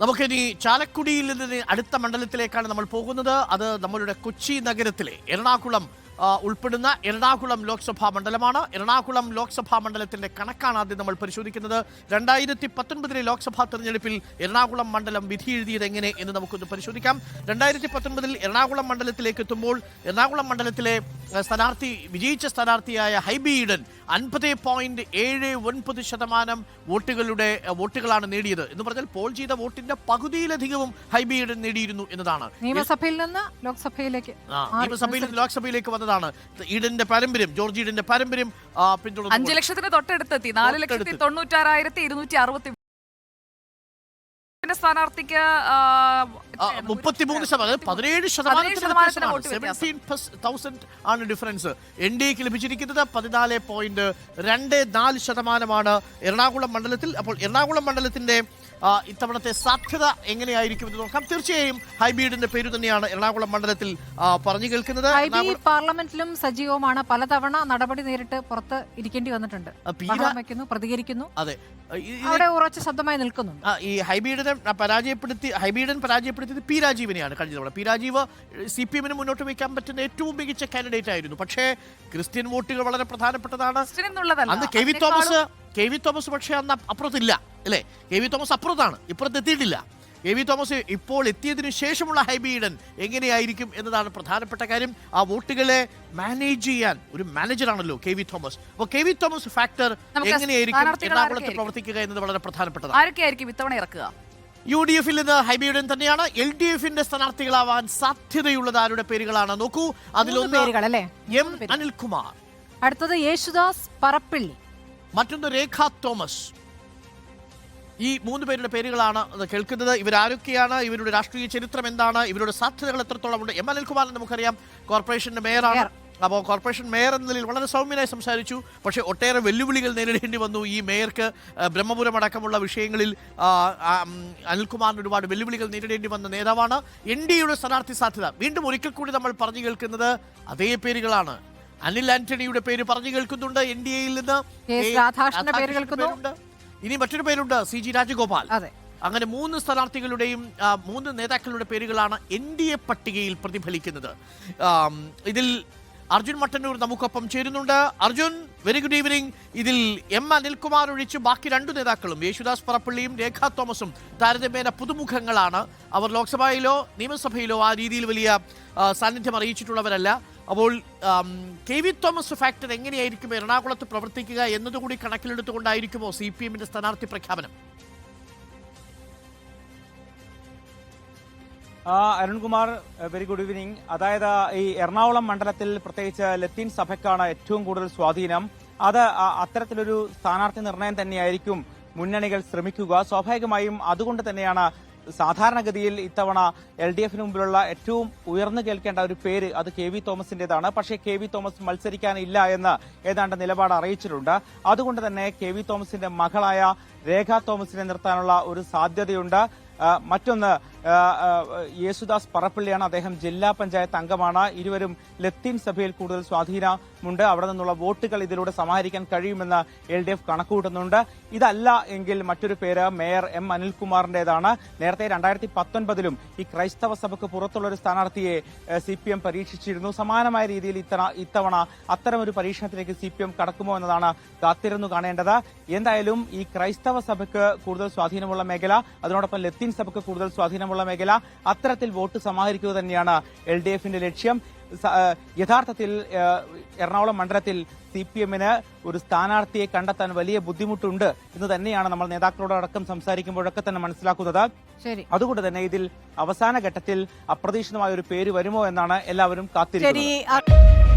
നമുക്കിനി ചാലക്കുടിയിൽ നിന്ന് അടുത്ത മണ്ഡലത്തിലേക്കാണ് നമ്മൾ പോകുന്നത്. അത് നമ്മളുടെ കൊച്ചി നഗരത്തിലെ എറണാകുളം ഉൾപ്പെടുന്ന എറണാകുളം ലോക്സഭാ മണ്ഡലമാണ്. എറണാകുളം ലോക്സഭാ മണ്ഡലത്തിന്റെ കണക്കാണ് ആദ്യം നമ്മൾ പരിശോധിക്കുന്നത്. രണ്ടായിരത്തി പത്തൊൻപതിലെ ലോക്സഭാ തെരഞ്ഞെടുപ്പിൽ എറണാകുളം മണ്ഡലം വിധി എഴുതിയത് എങ്ങനെ എന്ന് നമുക്കൊന്ന് പരിശോധിക്കാം. രണ്ടായിരത്തി പത്തൊൻപതിൽ എറണാകുളം മണ്ഡലത്തിലേക്ക് എത്തുമ്പോൾ എറണാകുളം മണ്ഡലത്തിലെ സ്ഥാനാർത്ഥി വിജയിച്ച സ്ഥാനാർത്ഥിയായ ഹൈബി ഈഡൻ അൻപത് പോയിന്റ് ഏഴ് ഒൻപത് ശതമാനം വോട്ടുകളുടെ വോട്ടുകളാണ് നേടിയത്. എന്ന് പറഞ്ഞാൽ പോൾ ചെയ്ത വോട്ടിന്റെ പകുതിയിലധികവും ഹൈബി ഈഡൻ നേടിയിരുന്നു എന്നതാണ്. നിയമസഭയിൽ നിന്ന് ലോക്സഭയിലേക്ക് നിയമസഭയിൽ ലോക്സഭയിലേക്ക് ലോക്സഭയിലേക്ക് വന്നതാണ്. ഈഡന്റെ പാരമ്പര്യം ജോർജ് ഈഡന്റെ പാരമ്പര്യം പിന്തുടർന്നു അഞ്ചു ലക്ഷത്തിന് തൊട്ടടുത്തെത്തി. നാല് ലക്ഷത്തി തൊണ്ണൂറ്റാറായിരത്തി ഇരുന്നൂറ്റി അറുപത്തി സ്ഥാനാർത്ഥിക്ക് മുപ്പത്തിമൂന്ന് ശതമാനം. പതിനേഴ് ശതമാനത്തിന് ശതമാനത്തിന് സെവന്റീൻ തൗസൻഡ് ആണ്. ഡിഫറൻസ് എൻ ഡി എക്ക് ലഭിച്ചിരിക്കുന്നത് പതിനാല് പോയിന്റ് രണ്ട് നാല് ശതമാനമാണ് എറണാകുളം മണ്ഡലത്തിൽ. അപ്പോൾ എറണാകുളം മണ്ഡലത്തിന്റെ ഇത്തവണത്തെ സാധ്യത എങ്ങനെയായിരിക്കും എന്ന് നോക്കാം. തീർച്ചയായും ഹൈബീഡിന്റെ പേര് തന്നെയാണ് എറണാകുളം മണ്ഡലത്തിൽ പറഞ്ഞു കേൾക്കുന്നത്. പാർലമെന്റിലും സജീവമാണ്. പലതവണ നടപടി നേരിട്ട് പുറത്ത് ഇരിക്കേണ്ടി വന്നിട്ടുണ്ട്. പ്രതികരിക്കുന്നു. അതെ. അവിടെ ഉറച്ച ശബ്ദമായി നിൽക്കുന്നു ആ, ഈ ഹൈബീഡിനെ പരാജയപ്പെടുത്തി ഹൈബീഡൻ പരാജയപ്പെടുത്തിയത് പി രാജീവിനെയാണ് കഴിഞ്ഞ തവണ. പി രാജീവ് സി പി എമ്മിന് മുന്നോട്ട് വയ്ക്കാൻ പറ്റുന്ന ഏറ്റവും മികച്ച കാൻഡിഡേറ്റ് ആയിരുന്നു. പക്ഷേ ക്രിസ്ത്യൻ വോട്ടുകൾ വളരെ പ്രധാനപ്പെട്ടതാണ്. അന്ന് K V Thomas K V Thomas പക്ഷേ അന്ന് അപ്പുറത്തില്ല അല്ലേ? കെ വി തോമസ് അപ്പുറത്താണ് ഇപ്പുറത്ത് എത്തിയിട്ടില്ല. കെ വി തോമസ് ഇപ്പോൾ എത്തിയതിനു ശേഷമുള്ള ഹൈബീഡൻ എങ്ങനെയായിരിക്കും എന്നതാണ് പ്രധാനപ്പെട്ട കാര്യം. ആ വോട്ടുകളെ മാനേജ് ചെയ്യാൻ ഒരു മാനേജറാണല്ലോ കെ വി തോമസ്. അപ്പോൾ കെ വി തോമസ് ഫാക്ടർ എങ്ങനെയായിരിക്കും എറണാകുളത്ത്? പ്രവർത്തിക്കുക എന്നത് വളരെ പ്രധാനപ്പെട്ടതാണ്. ആരൊക്കെയായിരിക്കും ഇത്തവണ ഇറക്കുക? യു ഡി എഫിൽ നിന്ന് ഹൈബിയുടൻ തന്നെയാണ് എൽ ഡി എഫിന്റെ സ്ഥാനാർത്ഥികളാവാൻ സാധ്യതയുള്ളത് ആരുടെ പേരുകളാണ് നോക്കൂ. അതിലൊന്ന് എം അനിൽകുമാർ. അടുത്തത് യേശുദാസ് പറപ്പിള്ളി. മറ്റൊന്ന് രേഖ തോമസ്. ഈ മൂന്ന് പേരുടെ പേരുകളാണ് കേൾക്കുന്നത്. ഇവരാരൊക്കെയാണ്? ഇവരുടെ രാഷ്ട്രീയ ചരിത്രം എന്താണ്? ഇവരുടെ സാധ്യതകൾ എത്രത്തോളം ഉണ്ട് എം അനിൽകുമാറിന് നമുക്കറിയാം. കോർപ്പറേഷന്റെ മേയറാണ്. അപ്പോൾ കോർപ്പറേഷൻ മേയർ എന്ന നിലയിൽ വളരെ സൗമ്യനായി സംസാരിച്ചു. പക്ഷേ ഒട്ടേറെ വെല്ലുവിളികൾ നേരിടേണ്ടി വന്നു. ഈ മേയർക്ക് ബ്രഹ്മപുരം അടക്കമുള്ള വിഷയങ്ങളിൽ അനിൽകുമാറിന് ഒരുപാട് വെല്ലുവിളികൾ നേരിടേണ്ടി വന്ന നേതാവാണ് എൻ ഡി എയുടെ സ്ഥാനാർത്ഥി സാധ്യത. വീണ്ടും ഒരിക്കൽ കൂടി നമ്മൾ പറഞ്ഞു കേൾക്കുന്നത് അതേ പേരുകളാണ്. അനിൽ ആന്റണിയുടെ പേര് പറഞ്ഞു കേൾക്കുന്നുണ്ട് എൻ ഡി എയിൽ നിന്ന്. ഇനി മറ്റൊരു പേരുണ്ട് സി ജി രാജഗോപാൽ. അതെ. അങ്ങനെ മൂന്ന് സ്ഥാനാർത്ഥികളുടെയും മൂന്ന് നേതാക്കളുടെ പേരുകളാണ് എൻ ഡി എ പട്ടികയിൽ പ്രതിഫലിക്കുന്നത്. ഇതിൽ അർജുൻ മട്ടന്നൂർ നമുക്കൊപ്പം ചേരുന്നുണ്ട്. അർജുൻ വെരി ഗുഡ് ഈവനിങ് ഇതിൽ എം അനിൽകുമാർ ഒഴിച്ച് ബാക്കി രണ്ടു നേതാക്കളും യേശുദാസ് പറപ്പള്ളിയും രേഖ തോമസും താരതമ്യേന പുതുമുഖങ്ങളാണ്. അവർ ലോക്സഭയിലോ നിയമസഭയിലോ ആ രീതിയിൽ വലിയ സാന്നിധ്യം അറിയിച്ചിട്ടുള്ളവരല്ല. അപ്പോൾ കെ വി തോമസ് ഫാക്ടർ എങ്ങനെയായിരിക്കും എറണാകുളത്ത് പ്രവർത്തിക്കുക എന്നതുകൂടി കണക്കിലെടുത്തുകൊണ്ടായിരിക്കുമോ സി പി എമ്മിന്റെ സ്ഥാനാർത്ഥി പ്രഖ്യാപനം? അരുൺകുമാർ വെരി ഗുഡ് ഈവനിങ് അതായത് ഈ എറണാകുളം മണ്ഡലത്തിൽ പ്രത്യേകിച്ച് ലത്തീൻ സഭയ്ക്കാണ് ഏറ്റവും കൂടുതൽ സ്വാധീനം. അത് അത്തരത്തിലൊരു സ്ഥാനാർത്ഥി നിർണയം തന്നെയായിരിക്കും മുന്നണികൾ ശ്രമിക്കുക. സ്വാഭാവികമായും അതുകൊണ്ട് തന്നെയാണ് സാധാരണഗതിയിൽ ഇത്തവണ എൽ ഡി എഫിന് മുമ്പിലുള്ള ഏറ്റവും ഉയർന്നു കേൾക്കേണ്ട ഒരു പേര് അത് കെ വി തോമസിന്റേതാണ്. പക്ഷേ കെ വി തോമസ് മത്സരിക്കാനില്ല എന്ന് ഏതാണ്ട് നിലപാട് അറിയിച്ചിട്ടുണ്ട്. അതുകൊണ്ട് തന്നെ കെ വി തോമസിന്റെ മകളായ രേഖ തോമസിനെ നിർത്താനുള്ള ഒരു സാധ്യതയുണ്ട്. മറ്റൊന്ന് യേശുദാസ് പറപ്പള്ളിയാണ്. അദ്ദേഹം ജില്ലാ പഞ്ചായത്ത് അംഗമാണ്. ഇരുവരും ലത്തീൻ സഭയിൽ കൂടുതൽ സ്വാധീനമുണ്ട്. അവിടെ നിന്നുള്ള വോട്ടുകൾ ഇതിലൂടെ സമാഹരിക്കാൻ കഴിയുമെന്ന് എൽ ഡി എഫ് കണക്കുകൂട്ടുന്നുണ്ട്. ഇതല്ല എങ്കിൽ മറ്റൊരു പേര് മേയർ എം അനിൽകുമാറിന്റേതാണ്. നേരത്തെ രണ്ടായിരത്തി പത്തൊൻപതിലും ഈ ക്രൈസ്തവ സഭയ്ക്ക് പുറത്തുള്ള ഒരു സ്ഥാനാർത്ഥിയെ സി പി എം പരീക്ഷിച്ചിരുന്നു. സമാനമായ രീതിയിൽ ഇത്തവണ ഇത്തവണ അത്തരമൊരു പരീക്ഷണത്തിലേക്ക് സി പി എം കടക്കുമോ എന്നതാണ് കാത്തിരുന്നു കാണേണ്ടത്. എന്തായാലും ഈ ക്രൈസ്തവ സഭയ്ക്ക് കൂടുതൽ സ്വാധീനമുള്ള മേഖല അതിനോടൊപ്പം ലത്തീൻ സഭയ്ക്ക് കൂടുതൽ സ്വാധീനമുള്ള മേഖല അത്തരത്തിൽ വോട്ട് സമാഹരിക്കുക തന്നെയാണ് എൽ ഡി എഫിന്റെ ലക്ഷ്യം യഥാർത്ഥത്തിൽ എറണാകുളം മണ്ഡലത്തിൽ സി പി എമ്മിന് ഒരു സ്ഥാനാർത്ഥിയെ കണ്ടെത്താൻ വലിയ ബുദ്ധിമുട്ടുണ്ട് എന്ന് തന്നെയാണ് നമ്മൾ നേതാക്കളോടക്കം സംസാരിക്കുമ്പോഴൊക്കെ തന്നെ മനസ്സിലാക്കുന്നത്. അതുകൊണ്ട് തന്നെ ഇതിൽ അവസാന ഘട്ടത്തിൽ അപ്രതീക്ഷിതമായ ഒരു പേര് വരുമോ എന്നാണ് എല്ലാവരും കാത്തിരിക്കുന്നത്.